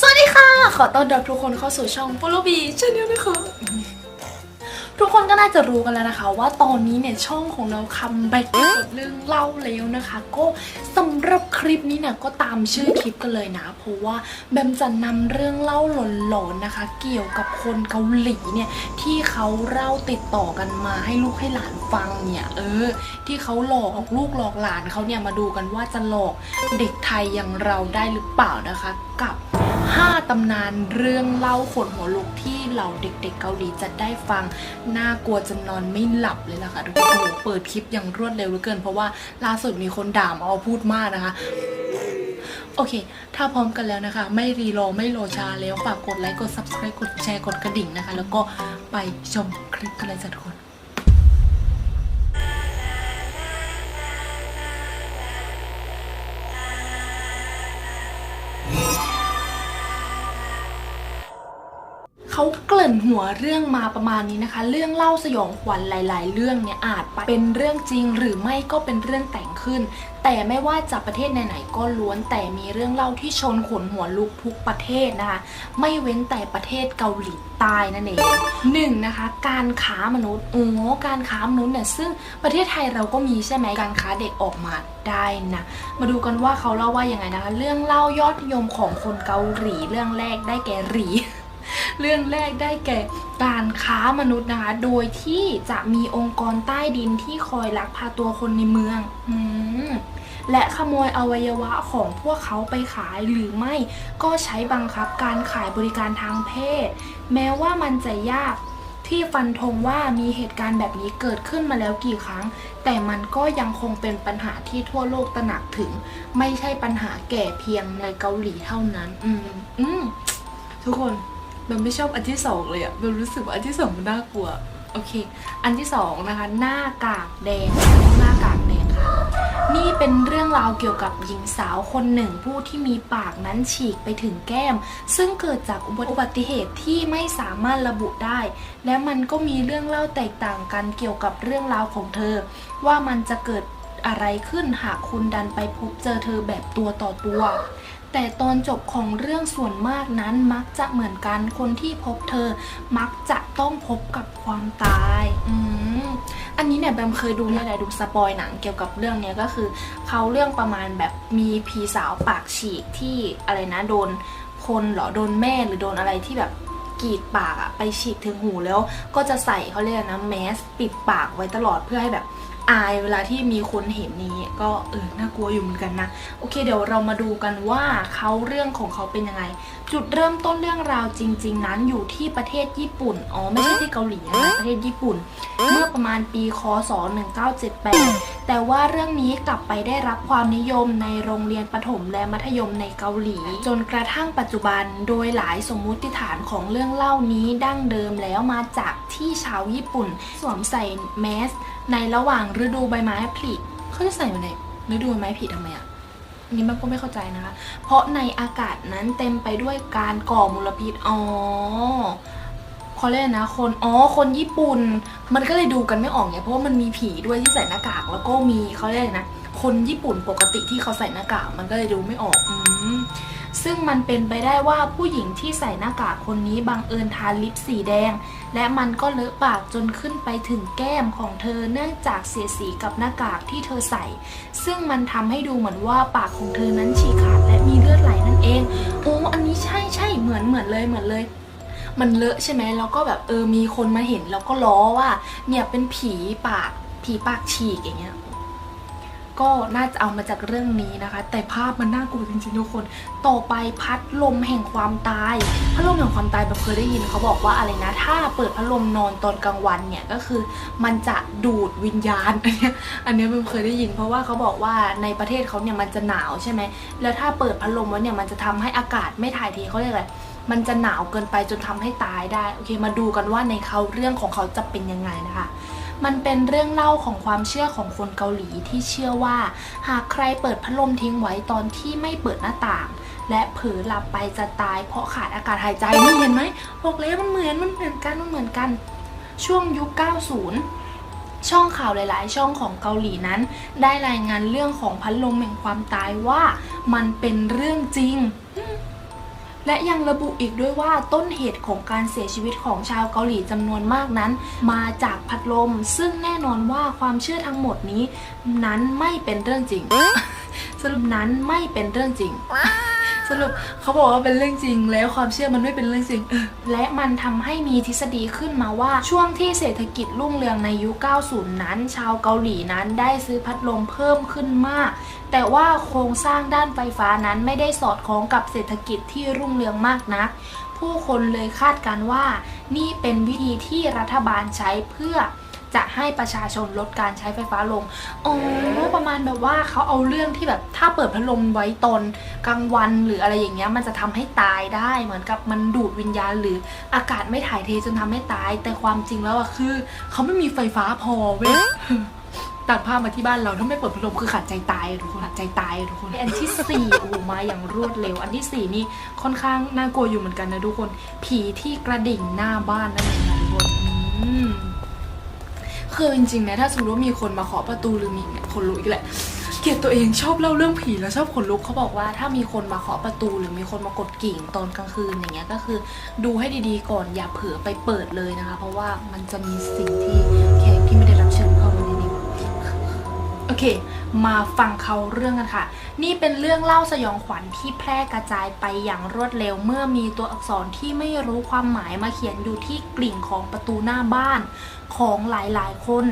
สวัสดีค่ะ ขอต้อนรับทุกคนเข้าสู่ช่อง Follow Me Channel นะคะ ทุกคนก็น่าจะรู้กันแล้วนะคะ ว่าตอนนี้เนี่ยช่องของเราคัมแบ็กกับเรื่องเล่าแล้วนะคะ ก็สำหรับคลิปนี้เนี่ยก็ตามชื่อคลิปกันเลยนะ เพราะว่าแบมจะนำเรื่องเล่าหลอนๆนะคะ เกี่ยวกับคนเกาหลีเนี่ยที่เขาเล่าติดต่อกันมาให้ลูกให้หลานฟังเนี่ยเออ ที่เขาหลอกลูกหลอกหลานเขาเนี่ยมาดูกันว่าจะหลอกเด็กไทยอย่างเราได้หรือเปล่านะคะ กับ 5 ตำนานเรื่องเล่าขนหัวลุกที่เหล่าเด็กๆเกาหลีจะได้ฟัง น่ากลัวจนนอนไม่หลับเลยนะคะทุกคนเปิดคลิปอย่างรวดเร็วเหลือเกิน เพราะว่าล่าสุดมีคนด่ามาเอาพูดมากนะคะโอเค ถ้าพร้อมกันแล้วนะคะ ไม่รีรอไม่รอช้าแล้ว ฝากกดไลค์ กด subscribe กดแชร์ กดกระดิ่งนะคะ แล้วก็ไปชมคลิปกันเลยจ้ะทุกคน เขาเกริ่นหัวเรื่องมาประมาณนี้นะคะ เรื่องเล่าสยองขวัญหลาย ๆ เรื่องเนี่ยอาจเป็นเรื่องจริงหรือไม่ก็เป็นเรื่องแต่งขึ้น แต่ไม่ว่าจะประเทศไหนๆก็ล้วนแต่มีเรื่องเล่าที่ชนขนหัวลุกทุกประเทศนะคะ ไม่เว้นแต่ประเทศเกาหลีใต้นั่นเองหนึ่งนะคะการค้ามนุษย์โอ้การค้ามนุษย์เนี่ยซึ่งประเทศไทยเราก็มีใช่ไหมการค้าเด็กออกมาได้นะมาดูกันว่าเขาเล่าว่ายังไงนะคะ เรื่องเล่ายอดนิยมของคนเกาหลีเรื่องแรกได้แก่หรี เรื่องแรกได้แก่การค้ามนุษย์นะคะ โดยที่จะมีองค์กรใต้ดินที่คอยลักพาตัวคนในเมืองอืและขโมยอวัยวะของพวกเขาไปขายหรือไม่ก็ใช้บังคับการขายบริการทางเพศ แม้ว่ามันจะยากที่ฟันธงว่ามีเหตุการณ์แบบนี้เกิดขึ้นมาแล้วกี่ครั้ง แต่มันก็ยังคงเป็นปัญหาที่ทั่วโลกตระหนักถึง ไม่ใช่ปัญหาแก่เพียงในเกาหลีเท่านั้น อืมอืมทุกคน เบลไม่ชอบอันที่สองเลยอะเบลรู้สึกว่าอันที่สองมันน่ากลัว โอเค อันที่สองนะคะ หน้ากากแดง หน้ากากแดงค่ะ นี่เป็นเรื่องราวเกี่ยวกับหญิงสาวคนหนึ่งผู้ที่มีปากนั้นฉีกไปถึงแก้ม ซึ่งเกิดจากอุบัติเหตุที่ไม่สามารถระบุได้ และมันก็มีเรื่องเล่าแตกต่างกันเกี่ยวกับเรื่องราวของเธอ ว่ามันจะเกิดอะไรขึ้นหากคุณดันไปพบเจอเธอแบบตัวต่อตัว แต่ตอนจบของเรื่องส่วนมากนั้นมักจะเหมือนกันคนที่พบเธอมักจะต้องพบกับความตายอืมอันนี้เนี่ยแบมเคยดูเนี่ยแหละดูสปอยหนังเกี่ยวกับเรื่องเนี้ยก็คือเขาเรื่องประมาณแบบมีผีสาวปากฉีกที่อะไรนะโดนคนเหรอโดนแม่หรือโดนอะไรที่แบบกรีดปากอะไปฉีกถึงหูแล้วก็จะใส่เขาเรียกนะแมสปิดปากไว้ตลอดเพื่อให้แบบ อายเวลาที่มีคนเห็นนี้ก็เออน่ากลัวอยู่เหมือนกันนะ โอเค เดี๋ยวเรามาดูกันว่าเขาเรื่องของเขาเป็นยังไง จุดเริ่มต้นเรื่องราวจริง ๆ นั้นอยู่ที่ประเทศญี่ปุ่นอ๋อไม่ใช่ที่เกาหลีนะประเทศญี่ปุ่น เมื่อประมาณปีคศ 1978 แต่ว่าเรื่องนี้กลับไปได้รับความนิยมในโรงเรียนประถมและมัธยมในเกาหลี จนกระทั่งปัจจุบันโดยหลายสมมุติฐานของเรื่องเล่านี้ดั้งเดิมแล้วมาจากที่ชาวญี่ปุ่น สวมใส่แมสในระหว่างฤดูใบไม้ผลิเขาจะใส่มาในฤดูใบไม้ผลิทำไมอะอันนี้มันก็ไม่เข้าใจนะคะ เพราะในอากาศนั้นเต็มไปด้วยการก่อมลพิษ อ๋อเขาเรียกนะ คน อ๋อ คนญี่ปุ่น มันก็เลยดูกันไม่ออกไงเพราะว่ามันมีผีด้วยที่ใส่หน้ากาก แล้วก็มีเขาเรียกนะ คนญี่ปุ่นปกติที่เขาใส่หน้ากาก มันก็เลยดูไม่ออกอืม ซึ่งมันเป็นไปได้ว่าผู้หญิงที่ใส่หน้ากากคนนี้บังเอิญทาลิปสีแดง และมันก็เลอะปากจนขึ้นไปถึงแก้มของเธอเนื่องจากเสียสีกับหน้ากากที่เธอใส่ ซึ่งมันทำให้ดูเหมือนว่าปากของเธอนั้นฉีกขาดและมีเลือดไหลนั่นเองโอ้อันนี้ใช่ใช่เหมือนเหมือนเลยเหมือนเลยมันเลอะใช่ไหมแล้วก็แบบเออมีคนมาเห็นแล้วก็ล้อว่า เนี่ยเป็นผีปากผีปากฉีกอย่างเงี้ย ก็น่าจะเอามาจากเรื่องนี้นะคะ แต่ภาพมันน่ากลัวจริงๆทุกคน ต่อไปพัดลมแห่งความตาย พัดลมแห่งความตายแบบเคยได้ยินเขาบอกว่าอะไรนะ ถ้าเปิดพัดลมนอนตอนกลางวันเนี่ยก็คือมันจะดูดวิญญาณ อันนี้อันเนี้ยมันเคยได้ยิน เพราะว่าเขาบอกว่าในประเทศเขาเนี่ยมันจะหนาวใช่ไหมแล้วถ้าเปิดพัดลมไว้เนี่ยมันจะทำให้อากาศไม่ถ่ายเทเขาเรียกอะไรมันจะหนาวเกินไปจนทำให้ตายได้โอเค มาดูกันว่าในเขาเรื่องของเขาจะเป็นยังไงนะคะ มันเป็นเรื่องเล่าของความเชื่อของคนเกาหลีที่เชื่อว่า หากใครเปิดพัดลมทิ้งไว้ตอนที่ไม่เปิดหน้าต่าง และเผลอหลับไปจะตายเพราะขาดอากาศหายใจนี่เห็นไหมบอกแล้วมันเหมือนมันเหมือนกันมันเหมือนกัน ช่วงยุค 90ช่องข่าวหลาย ๆ ช่องของเกาหลีนั้น ได้รายงานเรื่องของพัดลมแห่งความตายว่ามันเป็นเรื่องจริง และยังระบุอีกด้วยว่าต้นเหตุของการเสียชีวิตของชาวเกาหลีจำนวนมากนั้น มาจากพัดลม ซึ่งแน่นอนว่าความเชื่อทั้งหมดนี้ นั้นไม่เป็นเรื่องจริง สรุปนั้นไม่เป็นเรื่องจริง สรุปเขาบอกว่าเป็นเรื่องจริง แล้วความเชื่อมันไม่เป็นเรื่องจริง และมันทำให้มีทฤษฎีขึ้นมาว่าช่วงที่เศรษฐกิจรุ่งเรืองในยุค 90 นั้น ชาวเกาหลีนั้นได้ซื้อพัดลมเพิ่มขึ้นมาก แต่ว่าโครงสร้างด้านไฟฟ้านั้นไม่ได้สอดคล้องกับเศรษฐกิจที่รุ่งเรืองมากนัก ผู้คนเลยคาดการณ์ว่า นี่เป็นวิธีที่รัฐบาลใช้เพื่อ จะให้ประชาชนลดการใช้ไฟฟ้าลง อ๋อ ประมาณแบบว่าเขาเอาเรื่องที่แบบถ้าเปิดพัดลมไว้ตอนกลางวันหรืออะไรอย่างเงี้ยมันจะทำให้ตายได้เหมือนกับมันดูดวิญญาณหรืออากาศไม่ถ่ายเทจนทำให้ตาย แต่ความจริงแล้วอะคือเขาไม่มีไฟฟ้าพอเว้ยตัดภาพมาที่บ้านเราถ้าไม่เปิดพัดลมคือขาดใจตายทุกคนขาดใจตายทุกคนอันที่สี่โอ้มาอย่างรวดเร็ว อันที่สี่นี่ค่อนข้างน่ากลัวอยู่เหมือนกันนะทุกคน ผีที่กระดิ่งหน้าบ้านนั่นเองนะทุกคนอืม คือจริงๆนะถ้าสมมติว่ามีคนมาเคาะประตูหรือมีคนลุกอีกแหละเกลียดตัวเองชอบเล่าเรื่องผีแล้วชอบขนลุกเขาบอกว่าถ้ามีคนมาเคาะประตูหรือมีคนมากดกิ่งตอนกลางคืนอย่างเงี้ยก็คือดูให้ดีๆก่อนอย่าเผลอไปเปิดเลยนะคะ เพราะว่ามันจะมีสิ่งที่แขกที่ไม่ได้รับเชิญเข้ามา โอเค มาฟังเขาเรื่องกันค่ะ นี่เป็นเรื่องเล่าสยองขวัญที่แพร่กระจายไปอย่างรวดเร็ว เมื่อมีตัวอักษรที่ไม่รู้ความหมายมาเขียนอยู่ที่กลิ่งของประตูหน้าบ้านของหลายๆ คน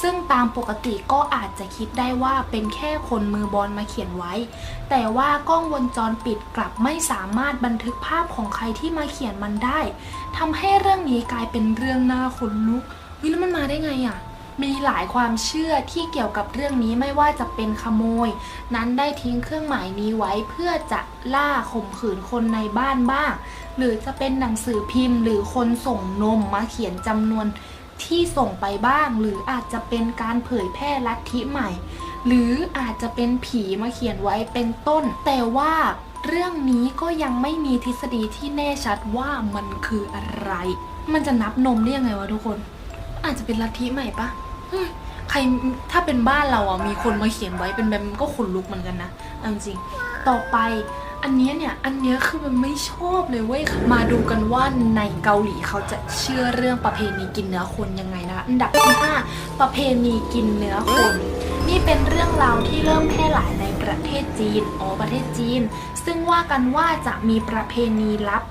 ซึ่งตามปกติก็อาจจะคิดได้ว่าเป็นแค่คนมือบอลมาเขียนไว้ แต่ว่ากล้องวงจรปิดกลับไม่สามารถบันทึกภาพของใครที่มาเขียนมันได้ทำให้เรื่องนี้กลายเป็นเรื่องน่าขนลุกเฮ้ยแล้วมันมาได้ไงอะ มีหลายความเชื่อที่เกี่ยวกับเรื่องนี้ไม่ว่าจะเป็นขโมย นั้นได้ทิ้งเครื่องหมายนี้ไว้เพื่อจะล่าข่มขืนคนในบ้านบ้าง หรือจะเป็นหนังสือพิมพ์ หรือคนส่งนมมาเขียนจำนวนที่ส่งไปบ้าง หรืออาจจะเป็นการเผยแพร่ลัทธิใหม่ หรืออาจจะเป็นผีมาเขียนไว้เป็นต้น แต่ว่าเรื่องนี้ก็ยังไม่มีทฤษฎีที่แน่ชัดว่ามันคืออะไร มันจะนับนมได้ยังไงวะทุกคน อาจจะเป็นลัทธิใหม่ปะ ใครถ้าเป็นบ้านเราอะมีคนมาเขียนไว้เป็นแบบมันก็ขนลุกเหมือนกันนะเอาจริงต่อไปอันนี้เนี่ยอันนี้คือมันไม่ชอบเลยเว้ยมาดูกันว่าในเกาหลีเขาจะเชื่อเรื่องประเพณีกินเนื้อคนยังไงนะคะอันดับที่ห้าประเพณีกินเนื้อคน นี่เป็นเรื่องราวที่เริ่มแพร่หลายในประเทศจีนอ๋อประเทศจีน ซึ่งว่ากันว่าจะมีประเพณีลับ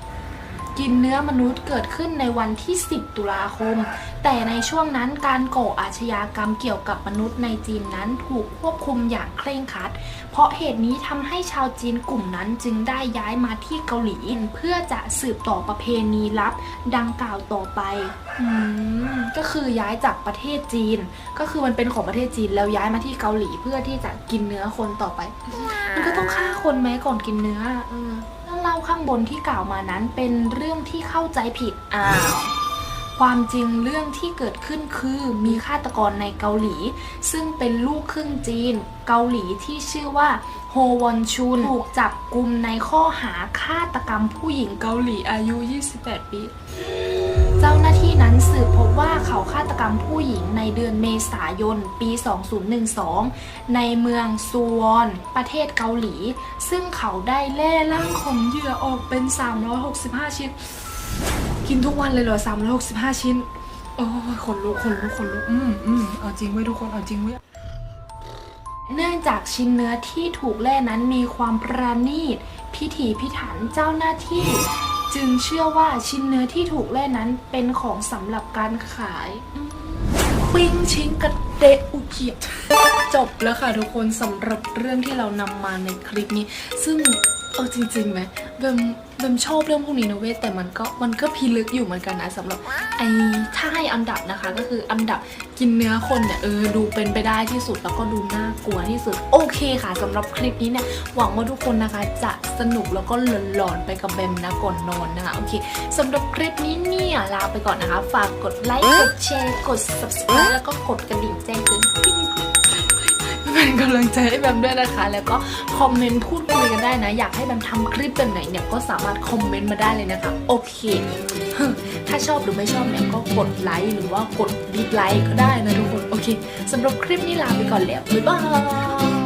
กินเนื้อมนุษย์เกิดขึ้นในวันที่ 10 ตุลาคม แต่ในช่วงนั้นการก่ออาชญากรรมเกี่ยวกับมนุษย์ในจีนนั้นถูกควบคุมอย่างเคร่งครัด เพราะเหตุนี้ทำให้ชาวจีนกลุ่มนั้นจึงได้ย้ายมาที่เกาหลีเพื่อจะสืบต่อประเพณีลับดังกล่าวต่อไปอืมก็คือย้ายจากประเทศจีน ก็คือมันเป็นของประเทศจีนแล้วย้ายมาที่เกาหลีเพื่อที่จะกินเนื้อคนต่อไป มันก็ต้องฆ่าคนไหมก่อนกินเนื้อ เออเรื่องเล่าข้างบนที่กล่าวมานั้นเป็นเรื่องที่เข้าใจผิดอ้าวความจริงเรื่องที่เกิดขึ้นคือมีฆาตกรในเกาหลี ซึ่งเป็นลูกครึ่งจีน เกาหลีที่ชื่อว่าโฮวอนชุนถูกจับกลุ่มในข้อหาฆาตกรรมผู้หญิงเกาหลีอายุ 28 ปี เจ้าหน้าที่นั้นสืบพบว่าเขาฆาตกรรมผู้หญิงในเดือนเมษายน ปี 2012 ในเมืองซูวอน ประเทศเกาหลี ซึ่งเขาได้แล่ร่างของเหยื่อออกเป็น 365 ชิ้น กินทุกวันเลยเหรอ 365 ชิ้น โอ้ยขนลุกขนลุกขนลุก อืมอืมเอาจริงไว้ยทุกคน เอาจริงไว้ยเนื่องจากชิ้นเนื้อที่ถูกแล่นั้นมีความประณีต พิถีพิถันเจ้าหน้าที่ จึงเชื่อว่าชิ้นเนื้อที่ถูกแล่นั้นเป็นของสำหรับการขายปิ้งชิ้นกระเดะอุเกียจบแล้วค่ะทุกคนสำหรับเรื่องที่เรานำมาในคลิปนี้ ซึ่ง เออจริงๆไหมเบมเบมชอบเรื่องพวกนี้นะเว้ยแต่มันก็มันก็พิลึกอยู่เหมือนกันนะสำหรับไอ้ถ้าให้อันดับนะคะ ก็คืออันดับกินเนื้อคนเนี่ยเออดูเป็นไปได้ที่สุดแล้วก็ดูน่ากลัวที่สุด โอเคค่ะสำหรับคลิปนี้เนี่ยหวังว่าทุกคนนะคะ จะสนุกแล้วก็หลอนๆไปกับเบมนะก่อนนอนนะคะโอเคสำหรับคลิปนี้เนี่ยลาไปก่อนนะคะ ฝากกดไลค์กดแชร์กด subscribe แล้วก็กดกระดิ่งแจ้งเตือน เป็นกำลังใจให้แบมด้วยนะคะ แล้วก็คอมเมนต์พูดคุยกันได้นะ อยากให้แบมทำคลิปแบบไหนเนี่ยก็สามารถคอมเมนต์มาได้เลยนะคะ โอเค ถ้าชอบหรือไม่ชอบเนี่ยก็กดไลค์หรือว่ากดดิสไลค์ก็ได้นะทุกคน โอเคสำหรับคลิปนี้ลาไปก่อนแล้ว บ๊ายบาย